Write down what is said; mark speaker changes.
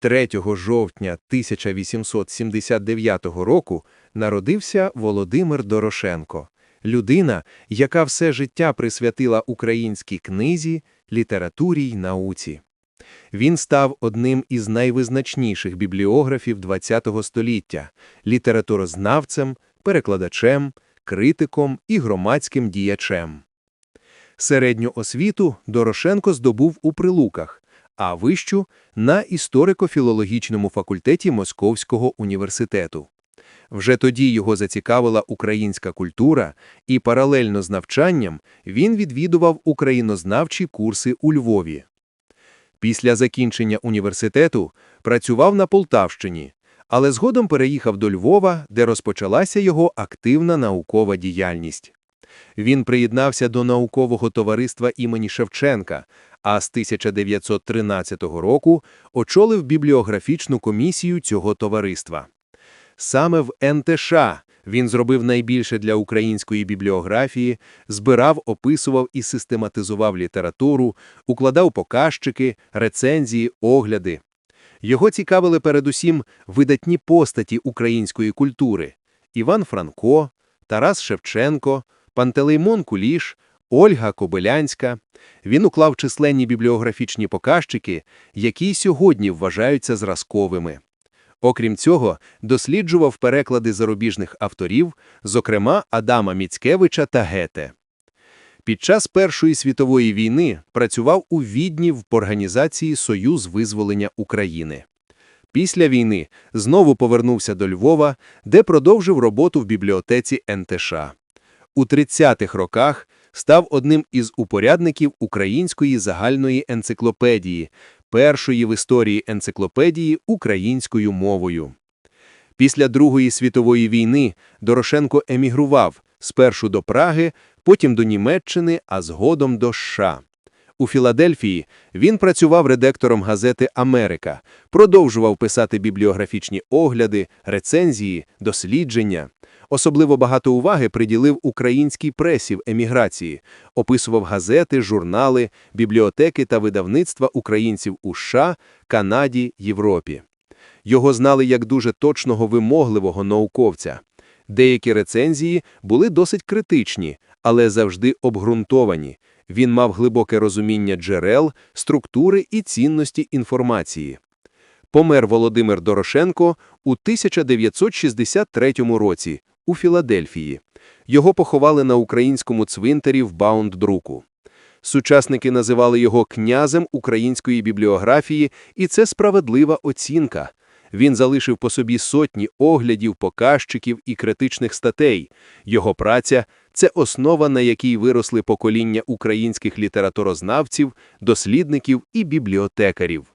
Speaker 1: 3 жовтня 1879 року народився Володимир Дорошенко, людина, яка все життя присвятила українській книзі, літературі й науці. Він став одним із найвизначніших бібліографів ХХ століття, літературознавцем, перекладачем, критиком і громадським діячем. Середню освіту Дорошенко здобув у Прилуках, а вищу – на історико-філологічному факультеті Московського університету. Вже тоді його зацікавила українська культура, і паралельно з навчанням він відвідував українознавчі курси у Львові. Після закінчення університету працював на Полтавщині, але згодом переїхав до Львова, де розпочалася його активна наукова діяльність. Він приєднався до наукового товариства імені Шевченка, а з 1913 року очолив бібліографічну комісію цього товариства. Саме в НТШ він зробив найбільше для української бібліографії, збирав, описував і систематизував літературу, укладав показчики, рецензії, огляди. Його цікавили передусім видатні постаті української культури – Іван Франко, Тарас Шевченко, Пантелеймон Куліш, Ольга Кобилянська. Він уклав численні бібліографічні показчики, які сьогодні вважаються зразковими. Окрім цього, досліджував переклади зарубіжних авторів, зокрема Адама Міцкевича та Гете. Під час Першої світової війни працював у Відні в організації Союз визволення України. Після війни знову повернувся до Львова, де продовжив роботу в бібліотеці НТШ. У 30-х роках став одним із упорядників української загальної енциклопедії, першої в історії енциклопедії українською мовою. Після Другої світової війни Дорошенко емігрував спершу до Праги, потім до Німеччини, а згодом до США. У Філадельфії він працював редактором газети «Америка», продовжував писати бібліографічні огляди, рецензії, дослідження. Особливо багато уваги приділив українській пресі в еміграції, описував газети, журнали, бібліотеки та видавництва українців у США, Канаді, Європі. Його знали як дуже точного вимогливого науковця. Деякі рецензії були досить критичні, але завжди обґрунтовані. Він мав глибоке розуміння джерел, структури і цінності інформації. Помер Володимир Дорошенко у 1963 році у Філадельфії. Його поховали на українському цвинтарі в Баунд-друку. Сучасники називали його князем української бібліографії, і це справедлива оцінка. Він залишив по собі сотні оглядів, показчиків і критичних статей. Його праця це основа, на якій виросли покоління українських літературознавців, дослідників і бібліотекарів.